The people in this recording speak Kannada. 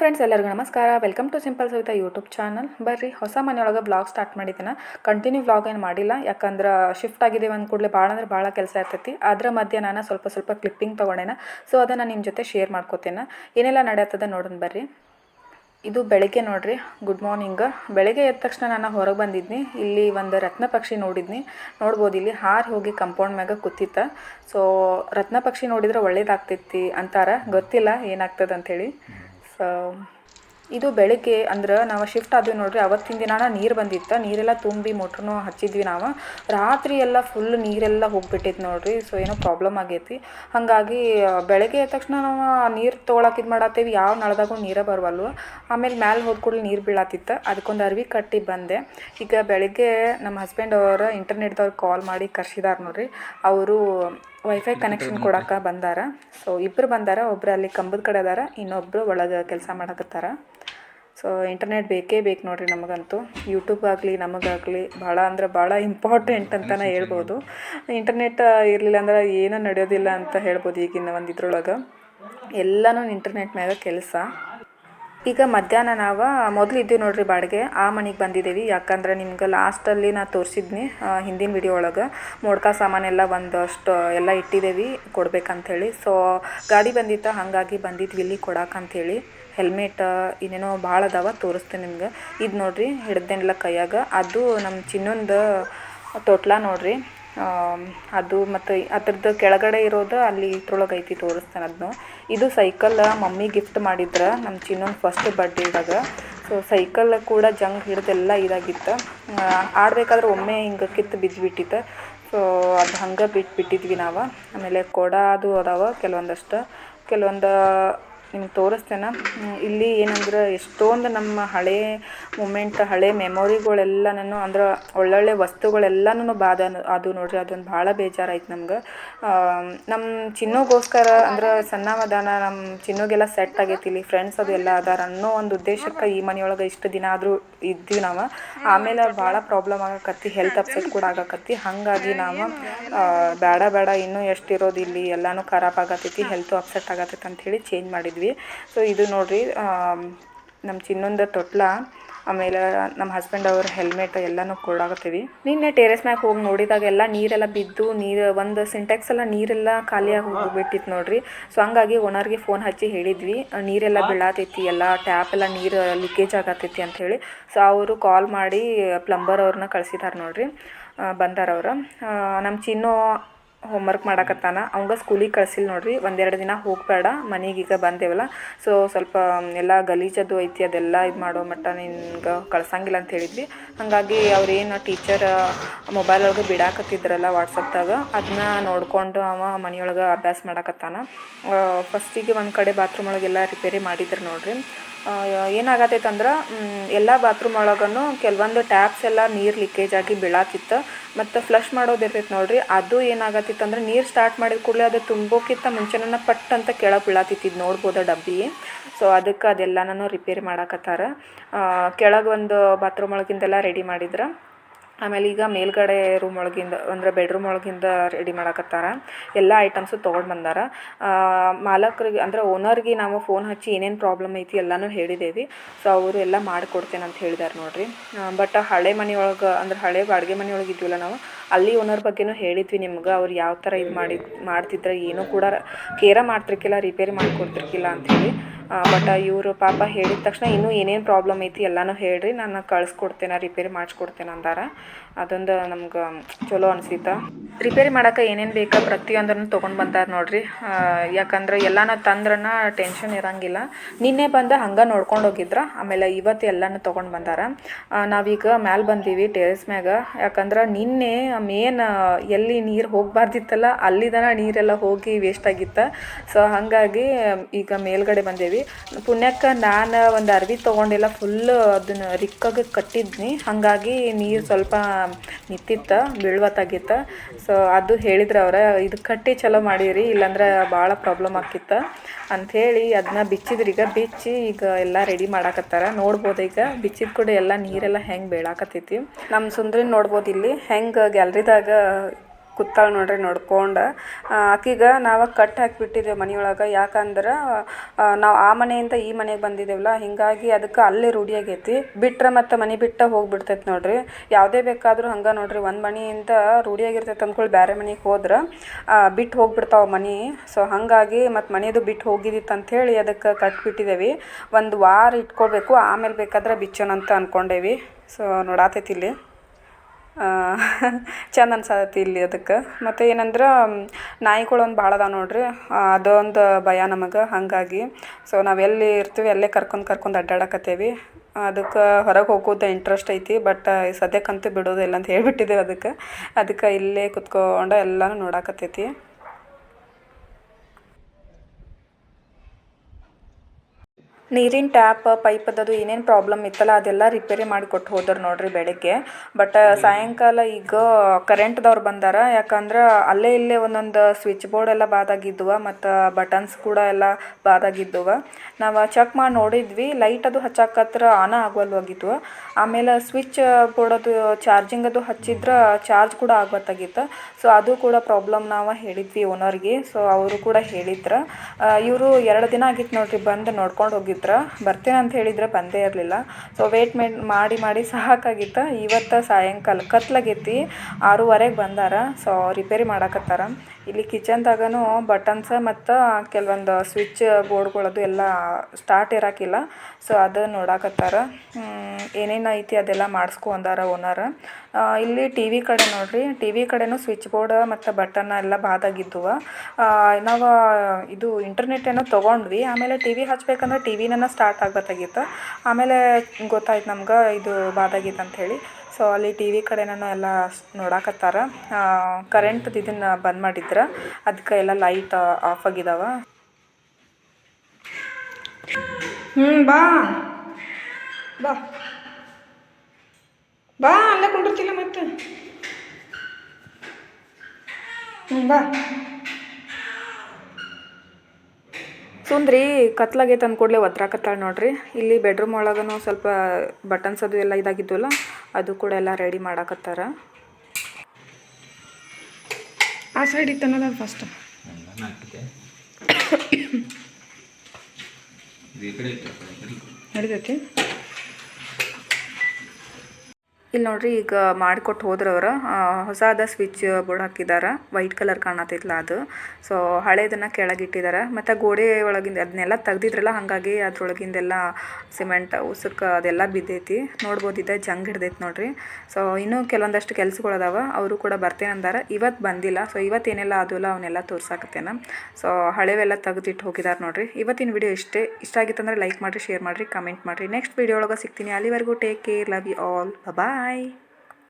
ಫ್ರೆಂಡ್ಸ್ ಎಲ್ಲರಿಗೂ ನಮಸ್ಕಾರ. Welcome to simple Savitha YouTube channel ಬರ್ರಿ, ಹೊಸ ಮನೆಯೊಳಗೆ ಬ್ಲಾಗ್ ಸ್ಟಾರ್ಟ್ ಮಾಡಿದ್ದೀನಿ ಕಂಟಿನ್ಯೂ ವ್ಲಾಗ್ ಏನು ಮಾಡಿಲ್ಲ. ಯಾಕಂದ್ರೆ ಶಿಫ್ಟ್ ಆಗಿದ್ದೀವಿ ಅಂದ ಕೂಡಲೇ ಭಾಳ ಅಂದ್ರೆ ಭಾಳ ಕೆಲಸ ಇರ್ತೈತಿ. ಅದರ ಮಧ್ಯೆ ನಾನು ಸ್ವಲ್ಪ ಸ್ವಲ್ಪ ಕ್ಲಿಪ್ಪಿಂಗ್ ತೊಗೊಂಡೇನ. ಸೊ ಅದನ್ನು ನಿಮ್ಮ ಜೊತೆ ಶೇರ್ ಮಾಡ್ಕೋತೇನೆ. ಏನೆಲ್ಲ ನಡೆಯತ್ತದ ನೋಡೋಣ ಬರ್ರಿ. ಇದು ಬೆಳಗ್ಗೆ ನೋಡ್ರಿ. ಗುಡ್ ಮಾರ್ನಿಂಗ್ ಬೆಳಗ್ಗೆ ಎದ್ದ ತಕ್ಷಣ ನಾನು ಹೊರಗೆ ಬಂದಿದ್ನಿ. ಇಲ್ಲಿ ಒಂದು ರತ್ನ ಪಕ್ಷಿ ನೋಡಿದ್ನಿ. ನೋಡ್ಬೋದು ಇಲ್ಲಿ ಹಾರ್ ಹೋಗಿ ಕಂಪೌಂಡ್ ಮ್ಯಾಗ ಕೂತಿತ್ತ. ಸೊ ರತ್ನ ಪಕ್ಷಿ ನೋಡಿದ್ರೆ ಒಳ್ಳೇದಾಗ್ತೈತಿ ಅಂತಾರ. ಗೊತ್ತಿಲ್ಲ ಏನಾಗ್ತದೆ ಸೊ ಇದು ಬೆಳಗ್ಗೆ ಅಂದ್ರೆ ನಾವು ಶಿಫ್ಟ್ ಆದ್ವಿ ನೋಡ್ರಿ, ಅವತ್ತಿನ ದಿನಾನ ನೀರು ಬಂದಿತ್ತು, ನೀರೆಲ್ಲ ತುಂಬಿ ಮೋಟ್ರನು ಹಚ್ಚಿದ್ವಿ ನಾವು. ರಾತ್ರಿ ಎಲ್ಲ ಫುಲ್ ನೀರೆಲ್ಲ ಹೋಗ್ಬಿಟ್ಟಿತ್ತು ನೋಡ್ರಿ ಸೊ ಏನೋ ಪ್ರಾಬ್ಲಮ್ ಆಗೈತಿ. ಹಾಗಾಗಿ ಬೆಳಗ್ಗೆ ಎದ್ದ ತಕ್ಷಣ ನಾವು ನೀರು ತೊಗೊಳಕ್ಕೆ ಇದು ಮಾಡತ್ತೇವಿ, ಯಾವ ನಳದಾಗೂ ನೀರೇ ಬರವಲ್ವ. ಆಮೇಲೆ ಮ್ಯಾಲೆ ಹೋದ ಕೂಡಲೇ ನೀರು ಬೀಳತ್ತಿತ್ತು ಅದಕ್ಕೊಂದು ಅರ್ವಿ ಕಟ್ಟಿ ಬಂದೆ. ಈಗ ಬೆಳಗ್ಗೆ ನಮ್ಮ ಹಸ್ಬೆಂಡ್ ಅವರ ಇಂಟರ್ನೆಟ್ದವ್ರು ಕಾಲ್ ಮಾಡಿ ಕರ್ಸಿದಾರೆ ನೋಡ್ರಿ, ಅವರು ವೈಫೈ ಕನೆಕ್ಷನ್ ಕೊಡಕ್ಕೆ ಬಂದಾರ. ಸೊ ಇಬ್ಬರು ಬಂದಾರ ಒಬ್ರು ಅಲ್ಲಿ ಕಂಬದ ಕಡೆ ಅದಾರ ಇನ್ನೊಬ್ರು ಒಳಗೆ ಕೆಲಸ ಮಾಡಕತ್ತಾರ. ಸೊ ಇಂಟರ್ನೆಟ್ ಬೇಕೇ ಬೇಕು ನೋಡ್ರಿ ನಮಗಂತೂ. ಯೂಟ್ಯೂಬ್ ಆಗಲಿ ನಮಗಾಗಲಿ ಭಾಳ ಅಂದ್ರೆ ಭಾಳ ಇಂಪಾರ್ಟೆಂಟ್ ಅಂತಲೇ ಹೇಳ್ಬೋದು. ಇಂಟರ್ನೆಟ್ ಇರಲಿಲ್ಲ ಅಂದ್ರೆ ಏನೂ ನಡೆಯೋದಿಲ್ಲ ಅಂತ ಹೇಳ್ಬೋದು ಈಗಿನ ಒಂದು ಇದ್ರೊಳಗೆ. ಎಲ್ಲನೂ ಇಂಟರ್ನೆಟ್ ಮ್ಯಾಗ ಕೆಲಸ. ಈಗ ಮಧ್ಯಾಹ್ನ ನಾವು ಮೊದಲು ಇದ್ದೀವಿ ನೋಡ್ರಿ ಬಾಡಿಗೆ. ಆ ಮನೆಗೆ ಬಂದಿದ್ದೀವಿ ಯಾಕಂದ್ರೆ ನಿಮ್ಗೆ ಲಾಸ್ಟಲ್ಲಿ ನಾ ತೋರಿಸಿದ್ನಿ ಹಿಂದಿನ ವಿಡಿಯೋ ಒಳಗೆ. ಮೋಡ್ಕ ಸಾಮಾನೆಲ್ಲ ಒಂದಷ್ಟು ಎಲ್ಲ ಇಟ್ಟಿದ್ದೇವೆ ಕೊಡ್ಬೇಕಂಥೇಳಿ ಸೊ ಗಾಡಿ ಬಂದಿತ್ತು, ಹಾಗಾಗಿ ಬಂದಿದ್ವಿ ಇಲ್ಲಿ ಕೊಡಕ್ಕಂಥೇಳಿ ಹೆಲ್ಮೆಟ್ ಇನ್ನೇನೋ ಭಾಳ ಅದಾವ, ತೋರಿಸ್ತೀನಿ ನಿಮ್ಗೆ. ಇದು ನೋಡ್ರಿ ಹಿಡ್ದೇನಿಲ್ಲ ಕೈಯಾಗ. ಅದು ನಮ್ಮ ಚಿನ್ನೊಂದು ತೊಟ್ಲ ನೋಡ್ರಿ. ಅದು ಮತ್ತು ಅದ್ರದ್ದು ಕೆಳಗಡೆ ಇರೋದು ಅಲ್ಲಿ ಇದ್ರೊಳಗೆ ಐತಿ ತೋರಿಸ್ತಾನೆ ಅದನ್ನು ಇದು ಸೈಕಲ್ ಮಮ್ಮಿ ಗಿಫ್ಟ್ ಮಾಡಿದ್ರ ನಮ್ಮ ಚಿನ್ನೊಂದು ಫಸ್ಟ್ ಬರ್ಡೇದಾಗ ಸೊ ಸೈಕಲ್ ಕೂಡ ಜಂಗ್ ಹಿಡ್ದೆಲ್ಲ ಇದಾಗಿತ್ತು. ಆಡಬೇಕಾದ್ರೆ ಒಮ್ಮೆ ಹಿಂಗೆ ಕಿತ್ತು ಬಿದ್ದುಬಿಟ್ಟಿತ್ತು ಸೊ ಅದು ಹಂಗೆ ಬಿಟ್ಬಿಟ್ಟಿದ್ವಿ ನಾವು. ಆಮೇಲೆ ಕೊಡ ಅದು ಅದಾವ ಕೆಲವೊಂದಷ್ಟು. ಕೆಲವೊಂದು ನಿಮ್ಗೆ ತೋರಿಸ್ತೇನೆ. ಇಲ್ಲಿ ಏನಂದ್ರೆ ಎಷ್ಟೊಂದು ನಮ್ಮ ಹಳೆ ಮೂಮೆಂಟ್ ಹಳೆ ಮೆಮೊರಿಗಳೆಲ್ಲನೂ ಅಂದ್ರೆ ಒಳ್ಳೊಳ್ಳೆ ವಸ್ತುಗಳೆಲ್ಲನೂ ಬಾದ ಅದು ನೋಡಿರಿ, ಅದೊಂದು ಭಾಳ ಬೇಜಾರಾಯ್ತು ನಮ್ಗೆ. ನಮ್ಮ ಚಿನ್ನಗೋಸ್ಕರ ಅಂದ್ರೆ ಸಣ್ಣವದಾನ ನಮ್ಮ ಚಿನ್ನಗೆಲ್ಲ ಸೆಟ್ ಆಗೈತಿ ಇಲ್ಲಿ ಫ್ರೆಂಡ್ಸ್ ಅದು ಎಲ್ಲ ಅದಾರ ಅನ್ನೋ ಒಂದು ಉದ್ದೇಶಕ್ಕೆ ಈ ಮನೆಯೊಳಗೆ ಇಷ್ಟು ದಿನ ಆದರೂ ಇದ್ವಿ ನಾವು. ಆಮೇಲೆ ಭಾಳ ಪ್ರಾಬ್ಲಮ್ ಆಗಕತ್ತಿ ಹೆಲ್ತ್ ಅಪ್ಸೆಟ್ ಕೂಡ ಆಗಕತ್ತಿ. ಹಾಗಾಗಿ ನಾವು ಬೇಡ ಬೇಡ, ಇನ್ನೂ ಎಷ್ಟಿರೋದು ಇಲ್ಲಿ, ಎಲ್ಲನೂ ಖರಾಬ್ ಆಗತ್ತೈತಿ ಹೆಲ್ತು ಅಪ್ಸೆಟ್ ಅಂತ ಹೇಳಿ ಚೇಂಜ್ ಮಾಡಿದ್ವಿ. ಸೊ ಇದು ನೋಡಿರಿ ನಮ್ಮ ಚಿನ್ನೊಂದು ತೊಟ್ಲ, ಆಮೇಲೆ ನಮ್ಮ ಹಸ್ಬೆಂಡ್ ಅವ್ರ ಹೆಲ್ಮೆಟ್ ಎಲ್ಲನೂ ಕೊಡಾಕತ್ತೀವಿ ನಿನ್ನೆ ಟೆರೆಸ್ ಮ್ಯಾಗ ಹೋಗಿ ನೋಡಿದಾಗ ಎಲ್ಲ ನೀರೆಲ್ಲ ಬಿದ್ದು, ನೀರು, ಒಂದು ಸಿಂಟೆಕ್ಸ್ ಎಲ್ಲ ನೀರೆಲ್ಲ ಖಾಲಿಯಾಗಿ ಹೋಗ್ಬಿಟ್ಟಿತ್ತು ನೋಡ್ರಿ. ಸೊ ಹಂಗಾಗಿ ಓನರ್ಗೆ ಫೋನ್ ಹಚ್ಚಿ ಹೇಳಿದ್ವಿ ನೀರೆಲ್ಲ ಬೀಳಾತೈತಿ, ಎಲ್ಲ ಟ್ಯಾಪ್ ಎಲ್ಲ ನೀರು ಲೀಕೇಜ್ ಆಗತೈತಿ ಅಂತ ಹೇಳಿ. ಸೊ ಅವರು ಕಾಲ್ ಮಾಡಿ ಪ್ಲಂಬರ್ ಅವ್ರನ್ನ ಕಳ್ಸಿದ್ದಾರೆ ನೋಡ್ರಿ. ಬಂದಾರವ್ರು ನಮ್ಮ ಚಿನ್ನು ಹೋಮ್ವರ್ಕ್ ಮಾಡಕತ್ತಾನ. ಅವಂಗ ಸ್ಕೂಲಿಗೆ ಕಳ್ಸಿಲ್ಲ ನೋಡ್ರಿ, ಒಂದೆರಡು ದಿನ ಹೋಗಬೇಡ ಮನೆಗೆ ಈಗ ಬಂದೇವಲ್ಲ. ಸೊ ಸ್ವಲ್ಪ ಎಲ್ಲ ಗಲೀಜದು ಐತಿ, ಅದೆಲ್ಲ ಇದು ಮಾಡೋ ಮಟ್ಟ ನಿನ್ಗೆ ಕಳ್ಸಂಗಿಲ್ಲ ಅಂತ ಹೇಳಿದ್ವಿ. ಹಾಗಾಗಿ ಅವ್ರೇನು ಟೀಚರ್ ಮೊಬೈಲ್ ಒಳಗೆ ಬಿಡಾಕತ್ತಿದ್ರಲ್ಲ ವಾಟ್ಸಪ್ದಾಗ ಅದನ್ನ ನೋಡ್ಕೊಂಡು ಅವ ಮನೆಯೊಳಗೆ ಅಭ್ಯಾಸ ಮಾಡಕತ್ತಾನ. ಫಸ್ಟಿಗೆ ಒಂದು ಕಡೆ ಬಾತ್ರೂಮ್ ಒಳಗೆಲ್ಲ ರಿಪೇರಿ ಮಾಡಿದ್ರು ನೋಡ್ರಿ. ಏನಾಗತೈತೆ ಅಂದ್ರೆ ಎಲ್ಲ ಬಾತ್ರೂಮ್ ಒಳಗೂ ಕೆಲವೊಂದು ಟ್ಯಾಪ್ಸ್ ಎಲ್ಲ ನೀರು ಲೀಕೇಜ್ ಆಗಿ ಬೀಳಾತಿತ್ತು. ಮತ್ತು ಫ್ಲಶ್ ಮಾಡೋದು ಇರ್ತೈತೆ ನೋಡ್ರಿ, ಅದು ಏನಾಗತ್ತಿತ್ತು ಅಂದ್ರೆ ನೀರು ಸ್ಟಾರ್ಟ್ ಮಾಡಿದ ಕೂಡಲೇ ಅದು ತುಂಬೋಕ್ಕಿಂತ ಮುಂಚೆನ ಪಟ್ ಅಂತ ಕೆಳಗೆ ಬೀಳಾತಿತ್ತು ನೋಡ್ಬೋದು ಡಬ್ಬಿ. ಸೊ ಅದಕ್ಕೆ ಅದೆಲ್ಲನೂ ರಿಪೇರಿ ಮಾಡಾಕತ್ತಾರ. ಕೆಳಗೆ ಒಂದು ಬಾತ್ರೂಮ್ ಒಳಗಿಂದೆಲ್ಲ ರೆಡಿ ಮಾಡಿದ್ರೆ. ಆಮೇಲೆ ಈಗ ಮೇಲ್ಗಡೆ ರೂಮ್ ಒಳಗಿಂದ, ಅಂದರೆ ಬೆಡ್ರೂಮ್ ಒಳಗಿಂದ ರೆಡಿ ಮಾಡಕತ್ತಾರ. ಎಲ್ಲ ಐಟಮ್ಸು ತೊಗೊಂಡು ಬಂದಾರ. ಮಾಲಕರಿಗೆ, ಅಂದರೆ ಓನರ್ಗೆ ನಾವು ಫೋನ್ ಹಚ್ಚಿ ಏನೇನು ಪ್ರಾಬ್ಲಮ್ ಐತಿ ಎಲ್ಲನೂ ಹೇಳಿದ್ದೇವೆ ಸೊ ಅವರು ಎಲ್ಲ ಮಾಡಿಕೊಡ್ತೇನೆ ಅಂತ ಹೇಳಿದಾರೆ ನೋಡ್ರಿ. ಬಟ್ ಹಳೆ ಮನೆಯೊಳಗೆ, ಅಂದ್ರೆ ಹಳೆ ಬಾಡಿಗೆ ಮನೆಯೊಳಗೆ ಇದ್ವಿಲ್ಲ ನಾವು. ಅಲ್ಲಿ ಓನರ್ ಬಗ್ಗೆನೂ ಹೇಳಿದ್ವಿ ನಿಮ್ಗೆ, ಅವ್ರು ಯಾವ ಥರ ಇದು ಮಾಡಿ, ಮಾಡ್ತಿದ್ರೆ, ಏನೂ ಕೂಡ ಕೇರ ಮಾಡ್ತಿರ್ಕಿಲ್ಲ ರಿಪೇರಿ ಮಾಡಿಕೊಡ್ತಿರ್ಕಿಲ್ಲ ಅಂಥೇಳಿ ಬಟ್ ಇವರು ಪಾಪ ಹೇಳಿದ ತಕ್ಷಣ ಇನ್ನೂ ಏನೇನು ಪ್ರಾಬ್ಲಮ್ ಐತಿ ಎಲ್ಲನೂ ಹೇಳ್ರಿ, ನಾನು ಕಳಿಸ್ಕೊಡ್ತೇನೆ ರಿಪೇರಿ ಮಾಡಿಸ್ಕೊಡ್ತೇನೆ ಅಂದಾರ. ಅದೊಂದು ನಮ್ಗೆ ಚಲೋ ಅನಿಸಿತ. ರಿಪೇರಿ ಮಾಡೋಕೆ ಏನೇನು ಬೇಕಾ ಪ್ರತಿಯೊಂದನ್ನು ತೊಗೊಂಡು ಬಂದಾರ ನೋಡ್ರಿ. ಯಾಕಂದ್ರೆ ಎಲ್ಲಾನ ತಂದ್ರನ ಟೆನ್ಷನ್ ಇರಂಗಿಲ್ಲ. ನಿನ್ನೆ ಬಂದು ಹಂಗೆ ನೋಡ್ಕೊಂಡು ಹೋಗಿದ್ರ, ಆಮೇಲೆ ಇವತ್ತು ಎಲ್ಲನೂ ತೊಗೊಂಡು ಬಂದಾರ. ನಾವೀಗ ಮ್ಯಾಲೆ ಬಂದೀವಿ ಟೆರೆಸ್ ಮ್ಯಾಗ. ಯಾಕಂದ್ರೆ ನಿನ್ನೆ ಮೇನ್ ಎಲ್ಲಿ ನೀರು ಹೋಗಬಾರ್ದಿತ್ತಲ್ಲ, ಅಲ್ಲಿದನ ನೀರೆಲ್ಲ ಹೋಗಿ ವೇಸ್ಟ್ ಆಗಿತ್ತ. ಸೊ ಹಾಗಾಗಿ ಈಗ ಮೇಲ್ಗಡೆ ಬಂದೇವಿ. ಪುಣ್ಯಕ್ಕೆ ನಾನು ಒಂದು ಅರ್ವಿ ತೊಗೊಂಡಿಲ್ಲ ಫುಲ್ ಅದನ್ನ ರಿಕ್ಕಾಗಿ ಕಟ್ಟಿದ್ನಿ. ಹಾಗಾಗಿ ನೀರು ಸ್ವಲ್ಪ ನಿಂತಿತ್ತು, ಬೀಳ್ವತ್ತಾಗಿತ್ತು. ಸೊ ಅದು ಹೇಳಿದ್ರು ಅವ್ರ, ಇದು ಕಟ್ಟಿ ಚಲೋ ಮಾಡಿರಿ, ಇಲ್ಲಾಂದ್ರೆ ಭಾಳ ಪ್ರಾಬ್ಲಮ್ ಆಕಿತ್ತು. ಅಂಥೇಳಿ ಅದನ್ನ ಬಿಚ್ಚಿದ್ರಿ. ಈಗ ಬಿಚ್ಚಿ ಈಗ ಎಲ್ಲ ರೆಡಿ ಮಾಡಾಕತ್ತಾರ. ನೋಡ್ಬೋದು ಈಗ, ಬಿಚ್ಚಿದ ಕೂಡ ಎಲ್ಲ ನೀರೆಲ್ಲ ಹೆಂಗೆ ಬೀಳಾಕತ್ತೈತಿ. ನಮ್ಮ ಸುಂದ್ರಿನ ನೋಡ್ಬೋದು ಇಲ್ಲಿ, ಹೆಂಗೆ ಗ್ಯಾಲ್ರಿದಾಗ ಕೂತಾಳ ನೋಡ್ರಿ ನೋಡ್ಕೊಂಡು ಆಕಿಗೆ ನಾವು ಕಟ್ ಹಾಕಿಬಿಟ್ಟಿದ್ದೇವೆ ಮನೆಯೊಳಗೆ. ಯಾಕಂದ್ರೆ ನಾವು ಆ ಮನೆಯಿಂದ ಈ ಮನೆಗೆ ಬಂದಿದ್ದೇವಲ್ಲ ಹಿಂಗಾಗಿ ಅದಕ್ಕೆ ಅಲ್ಲೇ ರೂಢಿ ಆಗೈತಿ. ಬಿಟ್ರೆ ಮತ್ತು ಮನೆ ಬಿಟ್ಟು ಹೋಗ್ಬಿಡ್ತೈತೆ ನೋಡ್ರಿ. ಯಾವುದೇ ಬೇಕಾದರೂ ಹಂಗೆ ನೋಡ್ರಿ, ಒಂದು ಮನೆಯಿಂದ ರೂಢಿಯಾಗಿರ್ತೈತೆ ಅಂದ್ಕೊಳ್ಳಿ ಬೇರೆ ಮನೆಗೆ ಹೋದ್ರೆ ಬಿಟ್ಟು ಹೋಗ್ಬಿಡ್ತಾವೆ ಮನೆ. ಸೊ ಹಾಗಾಗಿ ಮತ್ತು ಮನೆಯದು ಬಿಟ್ಟು ಹೋಗಿದ್ದಿತ್ತು ಅಂಥೇಳಿ ಅದಕ್ಕೆ ಕಟ್ಬಿಟ್ಟಿದ್ದೇವೆ ಒಂದು ವಾರ ಇಟ್ಕೊಳ್ಬೇಕು ಆಮೇಲೆ ಬೇಕಾದ್ರೆ ಬಿಚ್ಚೋಣ ಅಂತ ಅಂದ್ಕೊಂಡೇವಿ ಸೊ ನೋಡಾತೈತಿ ಇಲ್ಲಿ. ಚಂದ ಅನ್ಸತೈತಿ ಇಲ್ಲಿ ಅದಕ್ಕೆ. ಮತ್ತು ಏನಂದ್ರೆ ನಾಯಿಗಳು ಒಂದು ಭಾಳ ಅದಾವೆ ನೋಡ್ರಿ. ಅದೊಂದು ಭಯ ನಮಗೆ, ಹಾಗಾಗಿ. ಸೊ ನಾವು ಎಲ್ಲಿ ಇರ್ತೀವಿ, ಅಲ್ಲೇ ಕರ್ಕೊಂಡು ಕರ್ಕೊಂಡು ಅಡ್ಡಾಡಕತ್ತೇವಿ. ಅದಕ್ಕೆ ಹೊರಗೆ ಹೋಗೋದು ಇಂಟ್ರೆಸ್ಟ್ ಐತಿ ಬಟ್ ಸದ್ಯಕ್ಕಂತೂ ಬಿಡೋದಿಲ್ಲ ಅಂತ ಹೇಳಿಬಿಟ್ಟಿದ್ದೇವೆ ಅದಕ್ಕೆ. ಅದಕ್ಕೆ ಇಲ್ಲೇ ಕುತ್ಕೊಂಡು ಎಲ್ಲನೂ ನೋಡಾಕತ್ತೈತಿ. ನೀರಿನ ಟ್ಯಾಪ್ ಪೈಪದದು ಏನೇನು ಪ್ರಾಬ್ಲಮ್ ಇತ್ತಲ್ಲ, ಅದೆಲ್ಲ ರಿಪೇರಿ ಮಾಡಿ ಕೊಟ್ಟು ಹೋದರು ನೋಡ್ರಿ ಬೆಳಗ್ಗೆ. ಬಟ್ ಸಾಯಂಕಾಲ ಈಗ ಕರೆಂಟ್ದವ್ರು ಬಂದಾರ. ಯಾಕಂದ್ರೆ ಅಲ್ಲೇ ಇಲ್ಲೇ ಒಂದೊಂದು ಸ್ವಿಚ್ ಬೋರ್ಡ್ ಎಲ್ಲ ಬಾದಾಗಿದ್ವು ಮತ್ತು ಬಟನ್ಸ್ ಕೂಡ ಎಲ್ಲ ಬಾದಾಗಿದ್ವು. ನಾವು ಚೆಕ್ ಮಾಡಿ ನೋಡಿದ್ವಿ ಲೈಟ್ ಅದು ಹಚ್ಚಾಕತ್ರ ಆನ ಆಗವಲ್ವಾಗಿದ್ವು ಆಮೇಲೆ ಸ್ವಿಚ್ ಬೋರ್ಡ್ ಅದು ಚಾರ್ಜಿಂಗ್ ಅದು ಹಚ್ಚಿದ್ರೆ ಚಾರ್ಜ್ ಕೂಡ ಆಗ್ಬತ್ತಾಗಿತ್ತು ಸೊ ಅದು ಕೂಡ ಪ್ರಾಬ್ಲಮ್ ನಾವು ಹೇಳಿದ್ವಿ ಓನರ್ಗೆ ಸೊ ಅವರು ಕೂಡ ಹೇಳಿದ್ರು. ಇವರು ಎರಡು ದಿನ ಆಗಿತ್ತು ನೋಡ್ರಿ ಬಂದು ನೋಡ್ಕೊಂಡು ಹೋಗಿದ್ರು. ಬರ್ತೀನಿ ಅಂತ ಹೇಳಿದ್ರೆ ಬಂದೇ ಇರಲಿಲ್ಲ. ಸೊ ವೇಟ್ ಮೇಡ್ ಮಾಡಿ ಮಾಡಿ ಸಾಕಾಗಿತ್ತು. ಇವತ್ತು ಸಾಯಂಕಾಲ ಕತ್ಲಾಗೈತಿ. ಆರೂವರೆಗೆ ಬಂದಾರ. ಸೊ ರಿಪೇರಿ ಮಾಡಾಕತ್ತಾರ. ಇಲ್ಲಿ ಕಿಚನ್ದಾಗನು ಬಟನ್ಸ್ ಮತ್ತು ಕೆಲವೊಂದು ಸ್ವಿಚ್ ಬೋರ್ಡ್ಗಳದು ಎಲ್ಲ ಸ್ಟಾರ್ಟ್ ಇರಾಕಿಲ್ಲ. ಸೊ ಅದು ನೋಡಾಕತ್ತಾರ. ಏನೇನು ಐತಿ ಅದೆಲ್ಲ ಮಾಡಿಸ್ಕೊ ಅಂದಾರ ಓನರ್. ಇಲ್ಲಿ ಟಿ ವಿ ಕಡೆ ನೋಡ್ರಿ. ಟಿ ವಿ ಕಡೆನೂ ಸ್ವಿಚ್ ಬೋರ್ಡ್ ಮತ್ತು ಬಟನ್ ಎಲ್ಲ ಬಾದಾಗಿದ್ದುವ. ನಾವು ಇದು ಇಂಟರ್ನೆಟ್ ಏನೋ ತೊಗೊಂಡ್ವಿ. ಆಮೇಲೆ ಟಿ ವಿ ಹಚ್ಬೇಕಂದ್ರೆ ಟಿ ವಿನ ಸ್ಟಾರ್ಟ್ ಆಗ್ಬೇಕಾಗಿತ್ತು ಆಮೇಲೆ ಗೊತ್ತಾಯ್ತು ನಮ್ಗೆ ಇದು ಬಾದಾಗಿತ್ತು ಅಂಥೇಳಿ ಸೊ ಅಲ್ಲಿ ಟಿ ವಿ ಕಡೆನೂ ಎಲ್ಲ ನೋಡಾಕತ್ತಾರ. ಕರೆಂಟ್ದು ಇದನ್ನು ಬಂದ್ ಮಾಡಿದ್ರೆ ಅದಕ್ಕೆ ಎಲ್ಲ ಲೈಟ್ ಆಫ್ ಆಗಿದಾವ. ಹ್ಞೂ ಬಾ. ಬಾ. ಬಾ ಅಲ್ಲೇ ಕುಂಡಿರ್ತಿಲ್ಲ ಮತ್ತೆ. ಹ್ಞೂ ಬಾ. ಸುಂದ್ರಿ ಕತ್ಲಾಗೈತೆ ಅಂದ್ಕೂಡ್ಲೆ ಒದ್ರಾಕತ್ತಾಳೆ ನೋಡ್ರಿ. ಇಲ್ಲಿ ಬೆಡ್ರೂಮ್ ಒಳಗೂ ಸ್ವಲ್ಪ ಬಟನ್ಸ್ ಅದು ಎಲ್ಲ ಇದಾಗಿದ್ವಲ್ಲ ಅದು ಕೂಡ ಎಲ್ಲ ರೆಡಿ ಮಾಡಾಕತ್ತಾರ. ಆ ಸೈಡ್ ಇತ್ತು ಅನ್ನೋದು ಫಸ್ಟ್ ನಡಿತೈತಿ ಇಲ್ಲಿ ನೋಡ್ರಿ ಈಗ ಮಾಡ್ಕೊಟ್ಟು ಹೋದ್ರವ್ರ ಹೊಸಾದ ಸ್ವಿಚ್ ಬೋರ್ಡ್ ಹಾಕಿದಾರ ವೈಟ್ ಕಲರ್ ಕಾಣತೈತ್ಲ ಅದು. ಸೊ ಹಳೇದನ್ನ ಕೆಳಗಿಟ್ಟಿದಾರ ಮತ್ತು ಗೋಡೆ ಒಳಗಿಂದ ಅದನ್ನೆಲ್ಲ ತೆಗ್ದಿದ್ರಲ್ಲ, ಹಾಗಾಗಿ ಅದ್ರೊಳಗಿಂದೆಲ್ಲ ಸಿಮೆಂಟ್ ಉಸುಕ್ ಅದೆಲ್ಲ ಬಿದ್ದೈತಿ. ನೋಡ್ಬೋದು ಇದೆ ಜಂಗ್ ಹಿಡ್ದೈತಿ ನೋಡ್ರಿ. ಸೊ ಇನ್ನೂ ಕೆಲವೊಂದಷ್ಟು ಕೆಲ್ಸಗಳದಾವ ಅವರು ಕೂಡ ಬರ್ತೇನೆ ಅಂದಾರ. ಇವತ್ತು ಬಂದಿಲ್ಲ. ಸೊ ಇವತ್ತು ಏನೆಲ್ಲ ಅದಲ್ಲ ಅವನ್ನೆಲ್ಲ ತೋರ್ಸಾಕತ್ತೇನ. ಸೊ ಹಳೆವೆಲ್ಲ ತೆಗ್ದಿಟ್ಟು ಹೋಗಿದಾರ ನೋಡ್ರಿ. ಇವತ್ತಿನ ವಿಡಿಯೋ ಇಷ್ಟೇ. ಇಷ್ಟ ಆಗಿತ್ತಂದ್ರೆ ಲೈಕ್ ಮಾಡಿರಿ ಶೇರ್ ಮಾಡಿರಿ ಕಮೆಂಟ್ ಮಾಡಿರಿ. ನೆಕ್ಸ್ಟ್ ವಿಡಿಯೋ ಒಳಗೆ ಸಿಗ್ತೀನಿ. ಅಲ್ಲಿವರೆಗೂ take care love you all bye